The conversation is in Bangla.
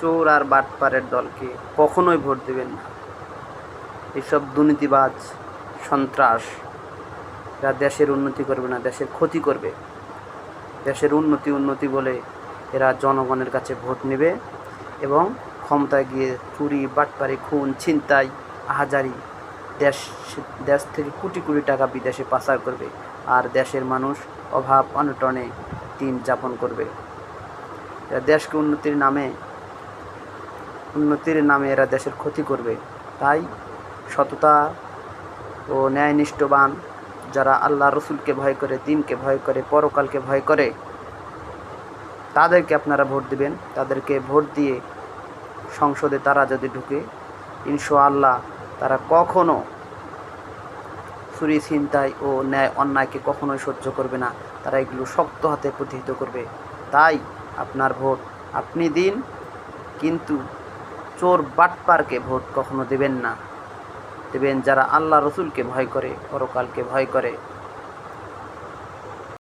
চোর আর বাটপারের দলকে কখনোই ভোট দেবেন না। এসব দুর্নীতিবাজ সন্ত্রাস এরা দেশের উন্নতি করবে না, দেশের ক্ষতি করবে। দেশের উন্নতি উন্নতি বলে এরা জনগণের কাছে ভোট নেবে এবং ক্ষমতায় গিয়ে চুরি, বাটপারি, খুন, ছিনতাই আহাজারি দেশ দেশ থেকে কোটি কোটি টাকা বিদেশে পাচার করবে আর দেশের মানুষ অভাব অনটনে দিন যাপন করবে। দেশকে উন্নতির নামে উন্নতির নামে এরা দেশের ক্ষতি করবে। তাই সততা ও ন্যায়নিষ্ঠবান যারা আল্লাহ রসুলকে ভয় করে, দিনকে ভয় করে, পরকালকে ভয় করে, তাদেরকে আপনারা ভোট দিবেন। তাদেরকে ভোট দিয়ে সংসদে তারা যদি ঢুকে, ইনশাআল্লাহ তারা কখনো চুরি ছিনতাই ও ন্যায় অন্যায়কে কখনোই সহ্য করবে না। তারা এগুলো শক্ত হাতে প্রতিহিত করবে। তাই আপনার ভোট আপনি দিন, কিন্তু চোর বাটপারকে ভোট কখনো দেবেন না। দেবেন যারা আল্লাহ রসুলকে ভয় করে, পরকালকে ভয় করে।